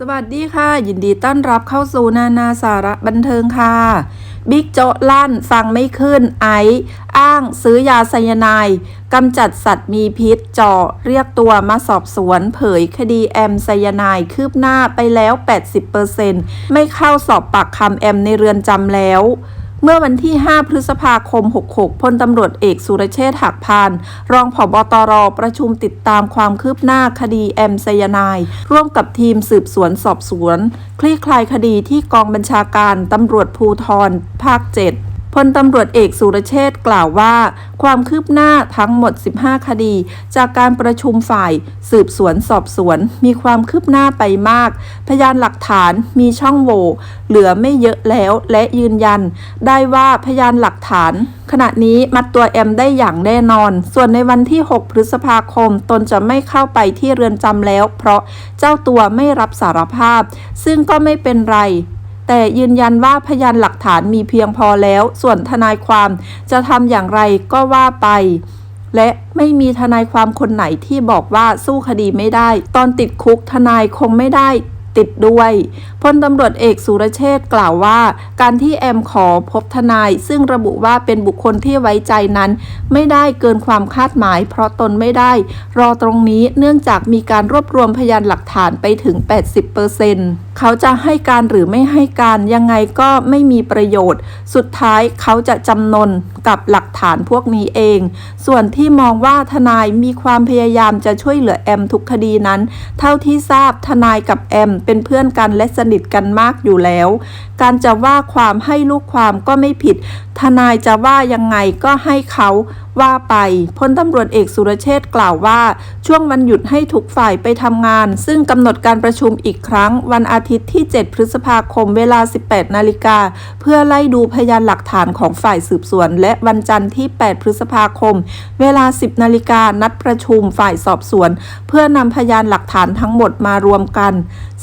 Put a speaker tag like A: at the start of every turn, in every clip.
A: สวัสดีค่ะ ยินดีต้อนรับเข้าสู่นานาสาระบันเทิงค่ะ บิ๊กโจะลั่นฟังไม่ขึ้นไออ้างซื้อยาไซยาไนด์กำจัดสัตว์มีพิษจ่อเรียกตัวมาสอบสวน เผยคดีแอมไซยาไนด์คืบหน้าไปแล้ว 80%ไม่เข้าสอบปากคำแอมในเรือนจำแล้ว เมื่อวันที่ 5 พฤษภาคม 66 พลตำรวจเอกสุรเชษฐ์หักพาน รองผบตร ประชุมติดตามความคืบหน้าคดีแอมไซยานาย ร่วมกับทีมสืบสวนสอบสวน คลี่คลายคดีที่กองบัญชาการตำรวจภูทรภาค 7 พลตำรวจเอกสุรเชษฐ์กล่าวว่า ความคืบหน้าทั้งหมด 15 คดี จากการประชุมฝ่าย สืบสวนสอบสวน มีความคืบหน้าไปมาก พยานหลักฐานมีช่องโหว่เหลือไม่เยอะแล้วและยืนยัน ได้ว่าพยานหลักฐาน ขณะนี้มัดตัวแอมได้อย่างแน่นอน ส่วนในวันที่ 6 พฤษภาคม ตนจะไม่เข้าไปที่เรือนจำแล้ว เพราะเจ้าตัวไม่รับสารภาพ ซึ่งก็ไม่เป็นไร แต่ยืนยันว่าพยานหลักฐานมีเพียงพอแล้ว ส่วนทนายความจะทำอย่างไรก็ว่าไป และไม่มีทนายความคนไหนที่บอกว่าสู้คดีไม่ได้ ตอนติดคุกทนายคงไม่ได้ติดด้วย ลตำรวจเอกสุรเชษฐ์กล่าวว่า การที่แอมขอพบทนาย ซึ่งระบุว่าเป็นบุคคลที่ไว้ใจนั้น ไม่ได้เกินความคาดหมาย เพราะตนไม่ได้ รอตรงนี้เนื่องจากมีการรวบรวมพยานหลักฐานไปถึง 80%เขาจะให้การหรือไม่ให้การยังไงก็ไม่มีประโยชน์ สุดท้ายเขาจะจำนนกับหลักฐานพวกนี้เอง ส่วนที่มองว่าทนายมีความพยายามจะช่วยเหลือแอมทุกคดีนั้น เท่าที่ทราบทนายกับแอมเป็นเพื่อนกันและสนิทกันมากอยู่แล้ว การจะว่าความให้ลูกความก็ไม่ผิด ทนายจะว่ายังไงก็ให้เขาว่าไปพลตำรวจเอกสุรเชษฐ์กล่าวว่า ช่วงวันหยุดให้ทุกฝ่ายไปทำงาน ซึ่งกำหนดการประชุมอีกครั้ง วันอาทิตย์ที่ 7 พฤษภาคมเวลา 18 นาฬิกา เพื่อไล่ดูพยานหลักฐานของฝ่ายสืบสวน และวันจันทร์ที่ 8 พฤษภาคม เวลา 10 นาฬิกานัดประชุมฝ่ายสอบสวน เพื่อนำพยานหลักฐานทั้งหมดมารวมกัน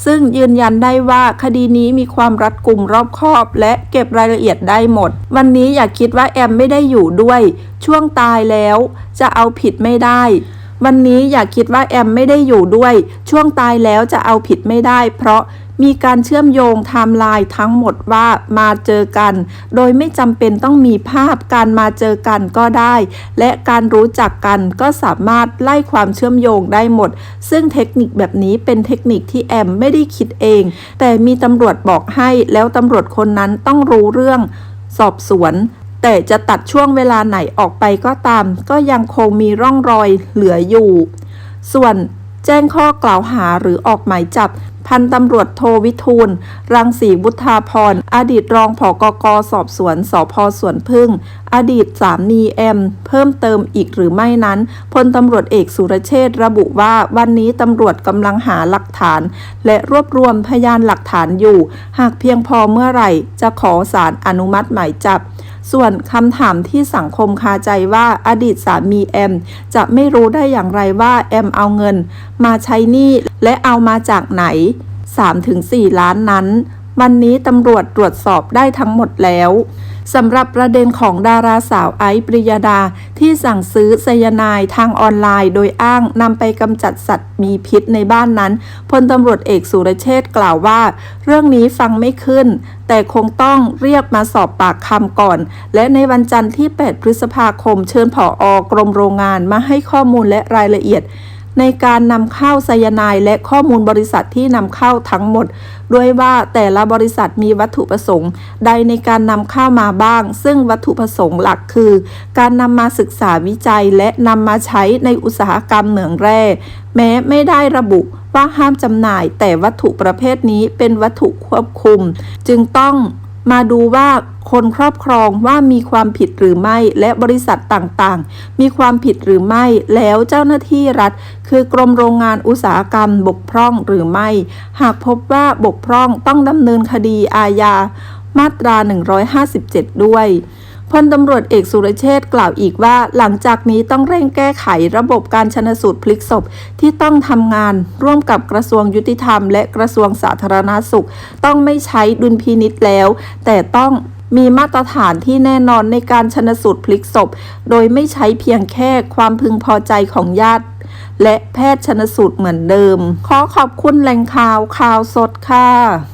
A: ซึ่งยืนยันได้ว่าคดีนี้มีความรัดกุมรอบคอบ และเก็บรายละเอียดได้หมด วันนี้นี้อย่าคิดว่าแอมไม่ได้อยู่ด้วย ช่วงตายแล้ว จะเอาผิดไม่ได้ วันนี้อย่าคิดว่าแอมไม่ได้อยู่ด้วย ช่วงตายแล้วจะเอาผิดไม่ได้ เพราะมีการเชื่อมโยงไทม์ไลน์ทั้งหมดว่ามาเจอกัน โดยไม่จำเป็นต้องมีภาพการมาเจอกันก็ได้ และการรู้จักกันก็สามารถไล่ความเชื่อมโยงได้หมด ซึ่งเทคนิคแบบนี้เป็นเทคนิคที่แอมไม่ได้คิดเอง แต่มีตำรวจบอกให้แล้วตำรวจคนนั้นต้องรู้เรื่อง สอบสวน แต่จะตัดช่วงเวลาไหนออกไปก็ตาม ก็ยังคงมีร่องรอยเหลืออยู่ ส่วน แจ้งข้อกล่าวหาหรือออกหมายจับพันตำรวจโทวิทูล รังสีบุธาพร อดีตรองผอกกสอบสวนสพสวนพึ่ง อดีตสามีแอม เพิ่มเติมอีกหรือไม่นั้น พลตำรวจเอกสุรเชษระบุว่าวันนี้ตำรวจกำลังหาหลักฐาน และรวบรวมพยานหลักฐานอยู่ หากเพียงพอเมื่อไหร่ จะขอสารอนุมัติหมายจับ ส่วนคำถามที่สังคมคาใจว่าอดีตสามีแอม จะไม่รู้ได้อย่างไรว่าแอมเอาเงิน มาใช้หนี้และเอามาจากไหน 3-4 ล้านนั้น วันนี้ตำรวจตรวจสอบได้ทั้งหมดแล้ว สำหรับประเด็นของดาราสาวไอซ์ปริยดา ที่สั่งซื้อไซยาไนด์ทางออนไลน์ โดยอ้างนำไปกำจัดสัตว์มีพิษในบ้านนั้นพลตำรวจเอกสุรเชษฐ์กล่าวว่า เรื่องนี้ฟังไม่ขึ้น แต่คงต้องเรียกมาสอบปากคำก่อน และในวันจันทร์ที่ 8 พฤษภาคมเชิญผออกรมโรงงานมาให้ข้อมูลและรายละเอียด ในการนำเข้าไซยาไนด์และข้อมูลบริษัทที่นำเข้าทั้งหมด ด้วยว่าแต่ละบริษัทมีวัตถุประสงค์ ใดในการนำเข้ามาบ้าง ซึ่งวัตถุประสงค์หลักคือ การนำมาศึกษาวิจัยและนำมาใช้ในอุตสาหกรรมเหมืองแร่ แม้ไม่ได้ระบุว่าห้ามจำหน่ายแต่วัตถุประเภทนี้เป็นวัตถุควบคุม จึงต้อง มาดูว่าคนครอบครองว่ามีความผิดหรือไม่ และบริษัทต่างๆ มีความผิดหรือไม่ แล้วเจ้าหน้าที่รัฐ คือกรมโรงงานอุตสาหกรรมบกพร่องหรือไม่ หากพบว่าบกพร่องต้องดำเนินคดีอาญามาตรา 157 ด้วย พลตำรวจเอกสุรเชษฐ์กล่าวอีกว่า หลังจากนี้ต้องเร่งแก้ไขระบบการชนสูตรพลิกศพที่ต้องทำงาน ร่วมกับกระทรวงยุติธรรม และกระทรวงสาธารณาสุข ต้องไม่ใช้ดุลพินิษแล้ว แต่ต้องมีมาตรฐานที่แน่นอนในการชนสูตรพลิกศพ โดยไม่ใช้เพียงแค่ความพึงพอใจของญาติ
B: และแพทย์ชนสูตรเหมือนเดิม ขอขอบคุณแหล่งข่าวข่าวสดค่ะ